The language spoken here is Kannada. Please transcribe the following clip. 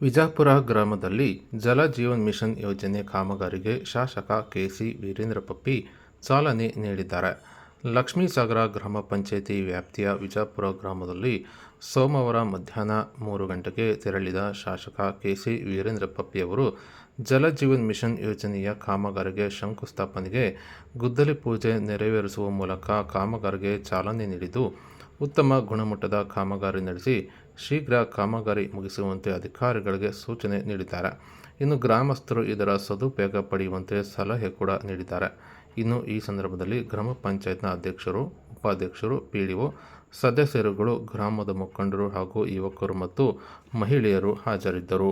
ವಿಜಾಪುರ ಗ್ರಾಮದಲ್ಲಿ ಜಲ ಜೀವನ್ ಮಿಷನ್ ಯೋಜನೆ ಕಾಮಗಾರಿಗೆ ಶಾಸಕ ಕೆಸಿ ವೀರೇಂದ್ರ ಪಪ್ಪಿ ಚಾಲನೆ ನೀಡಿದ್ದಾರೆ. ಲಕ್ಷ್ಮೀಸಾಗರ ಗ್ರಾಮ ಪಂಚಾಯಿತಿ ವ್ಯಾಪ್ತಿಯ ವಿಜಾಪುರ ಗ್ರಾಮದಲ್ಲಿ ಸೋಮವಾರ ಮಧ್ಯಾಹ್ನ ಮೂರು ಗಂಟೆಗೆ ತೆರಳಿದ ಶಾಸಕ ಕೆಸಿ ವೀರೇಂದ್ರ ಪಪ್ಪಿಯವರು ಜಲ ಜೀವನ್ ಮಿಷನ್ ಯೋಜನೆಯ ಕಾಮಗಾರಿಗೆ ಶಂಕುಸ್ಥಾಪನೆಗೆ ಗುದ್ದಲಿ ಪೂಜೆ ನೆರವೇರಿಸುವ ಮೂಲಕ ಕಾಮಗಾರಿಗೆ ಚಾಲನೆ ನೀಡಿದ್ದು ಉತ್ತಮ ಗುಣಮಟ್ಟದ ಕಾಮಗಾರಿ ನಡೆಸಿ ಶೀಘ್ರ ಕಾಮಗಾರಿ ಮುಗಿಸುವಂತೆ ಅಧಿಕಾರಿಗಳಿಗೆ ಸೂಚನೆ ನೀಡಿದ್ದಾರೆ. ಇನ್ನು ಗ್ರಾಮಸ್ಥರು ಇದರ ಸದುಪಯೋಗ ಪಡೆಯುವಂತೆ ಸಲಹೆ ಕೂಡ ನೀಡಿದ್ದಾರೆ. ಇನ್ನು ಈ ಸಂದರ್ಭದಲ್ಲಿ ಗ್ರಾಮ ಪಂಚಾಯತ್ನ ಅಧ್ಯಕ್ಷರು, ಉಪಾಧ್ಯಕ್ಷರು ಪಿ ಡಿ ಒ ಸದಸ್ಯರುಗಳು, ಗ್ರಾಮದ ಮುಖಂಡರು ಹಾಗೂ ಯುವಕರು ಮತ್ತು ಮಹಿಳೆಯರು ಹಾಜರಿದ್ದರು.